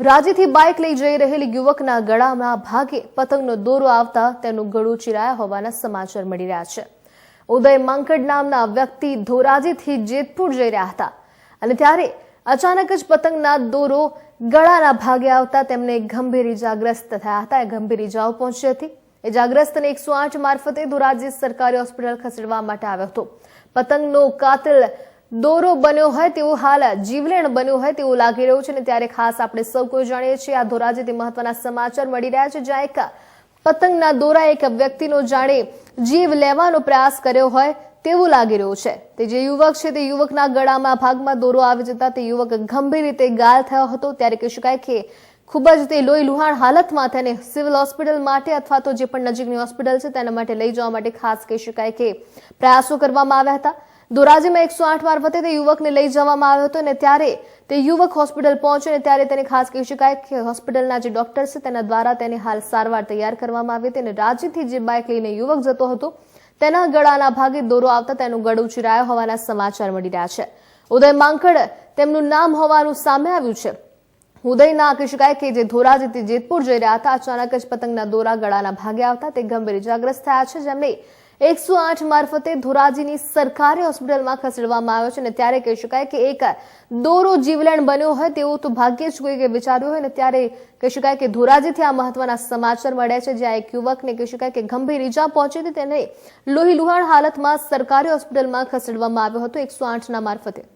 રાજીથી bike લઈ જઈ રહેલી યુવકના ગળામાં ભાગે પતંગનો દોરો આવતા તેનું ગળું ચીરાયા હોવાના સમાચાર મળી રહ્યા છે. ઉદય માંકડ નામના વ્યક્તિ ધોરાજીથી જેતપુર જઈ રહ્યા હતા અને ત્યારે અચાનક જ પતંગના દોરો ગળાના ભાગે આવતા તેમને ગંભીર ઇજાગ્રસ્ત થયા હતા. એ ગંભીર ઇજાઓ પહોંચી હતી. ઇજાગ્રસ્તને એકસો આઠ મારફતે ધોરાજી સરકારી હોસ્પિટલ ખસેડવા માટે આવ્યો હતો. પતંગનો કાતિલ દોરો બન્યો હોય તેવું હાલ જીવલેણ બન્યું હોય તેવું લાગી રહ્યું છે અને ત્યારે ખાસ આપણે સૌ કોઈ જાણીએ છીએ આ ધોરાજીથી મહત્વના સમાચાર મળી રહ્યા છે, જ્યાં એક પતંગના દોરા એક વ્યક્તિનો જાણે જીવ લેવાનો પ્રયાસ કર્યો હોય તેવું લાગી રહ્યું છે. તે જે યુવક છે તે યુવકના ગળામાં, ભાગમાં દોરો આવી જતા તે યુવક ગંભીર રીતે ઘાયલ થયો હતો. ત્યારે કહી શકાય કે ખૂબ જ તે લોહી લુહાણ હાલતમાં તેને સિવિલ હોસ્પિટલ માટે અથવા તો જે પણ નજીકની હોસ્પિટલ છે તેના માટે લઈ જવા માટે ખાસ કહી શકાય કે પ્રયાસો કરવામાં આવ્યા હતા. ધોરાજીમાં એકસો આઠ મારફતે તે યુવકને લઈ જવામાં આવ્યો હતો અને ત્યારે તે યુવક હોસ્પિટલ પહોંચ્યો અને ત્યારે તેને ખાસ કહી શકાય કે હોસ્પિટલના જે ડોક્ટર છે તેના દ્વારા તેને હાલ સારવાર તૈયાર કરવામાં આવી હતી અને રાજ્યથી જે બાઇક લઈને યુવક જતો હતો, તેના ગળાના ભાગે દોરો આવતા તેનું ગળું ચિરાયો હોવાના સમાચાર મળી રહ્યા છે. ઉદય માંકડ તેમનું નામ હોવાનું સામે આવ્યું છે. ઉદયના કહી શકાય કે જે ધોરાજીથી જેતપુર જઈ રહ્યા હતા, અચાનક જ પતંગના દોરા ગળાના ભાગે આવતા તે ગંભીર ઇજાગ્રસ્ત થયા છે જેમને એકસો આઠ મારફતે ધોરાજીની સરકારી હોસ્પિટલમાં ખસેડવામાં આવ્યો છે અને ત્યારે કહી શકાય કે એક દોરો જીવલેણ બન્યો હોય તેવું તો ભાગ્યે જ કોઈએ વિચાર્યું હોય ને ત્યારે કહી શકાય કે ધોરાજીથી આ મહત્વના સમાચાર મળ્યા છે, જ્યાં એક યુવકને કહી શકાય કે ગંભીર ઈજા પહોંચી હતી. તેને લોહી લુહાણ હાલતમાં સરકારી હોસ્પિટલમાં ખસેડવામાં આવ્યો હતો એકસો આઠના મારફતે.